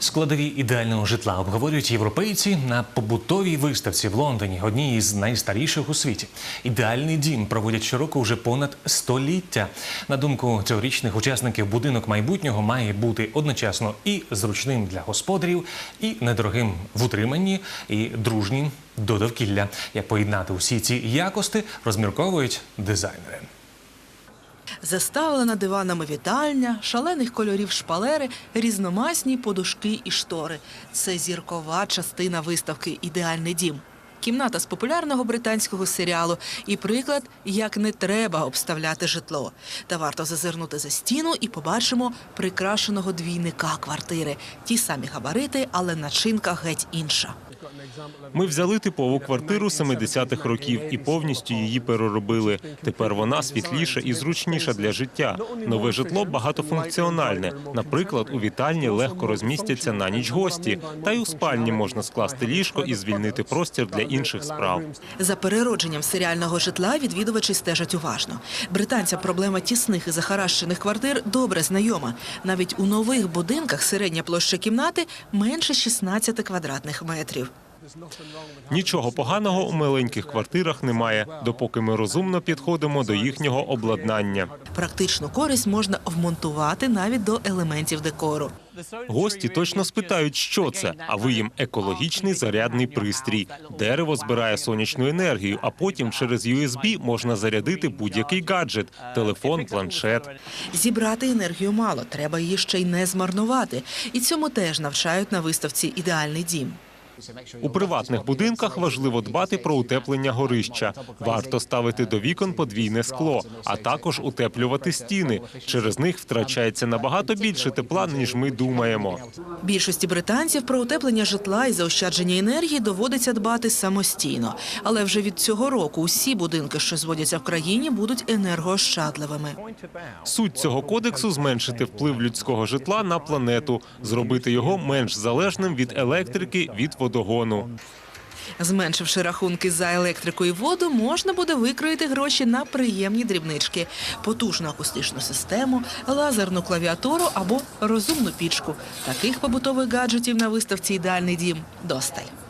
Складові ідеального житла обговорюють європейці на побутовій виставці в Лондоні, одній із найстаріших у світі. Ідеальний дім проводять щороку вже понад століття. На думку цьогорічних учасників, будинок майбутнього має бути одночасно і зручним для господарів, і недорогим в утриманні, і дружнім до довкілля. Як поєднати усі ці якості, розмірковують дизайнери. Заставлена диванами вітальня, шалених кольорів шпалери, різномасні подушки і штори. Це зіркова частина виставки Ідеальний дім. Кімната з популярного британського серіалу і приклад, як не треба обставляти житло. Та варто зазирнути за стіну і побачимо прикрашеного двійника квартири. Ті самі габарити, але начинка геть інша. Ми взяли типову квартиру 70-х років і повністю її переробили. Тепер вона світліша і зручніша для життя. Нове житло багатофункціональне. Наприклад, у вітальні легко розмістяться на ніч гості, та й у спальні можна скласти ліжко і звільнити простір для інших справ. За переродженням серіального житла відвідувачі стежать уважно. Британцям проблема тісних і захаращених квартир добре знайома. Навіть у нових будинках середня площа кімнати менше 16 квадратних метрів. Нічого поганого у маленьких квартирах немає, допоки ми розумно підходимо до їхнього обладнання. Практичну користь можна вмонтувати навіть до елементів декору. Гості точно спитають, що це. А ви їм екологічний зарядний пристрій. Дерево збирає сонячну енергію, а потім через USB можна зарядити будь-який гаджет телефон, планшет. Зібрати енергію мало, треба її ще й не змарнувати. І цьому теж навчають на виставці Ідеальний дім. У приватних будинках важливо дбати про утеплення горища. Варто ставити до вікон подвійне скло, а також утеплювати стіни. Через них втрачається набагато більше тепла, ніж ми думаємо. Більшості британців про утеплення житла і заощадження енергії доводиться дбати самостійно. Але вже від цього року усі будинки, що зводяться в країні, будуть енергоощадливими. Суть цього кодексу зменшити вплив людського житла на планету, зробити його менш залежним від електрики, від водогону. Зменшивши рахунки за електрику і воду, можна буде викроїти гроші на приємні дрібнички, потужну акустичну систему, лазерну клавіатуру або розумну пічку. Таких побутових гаджетів на виставці Ідеальний дім досталь.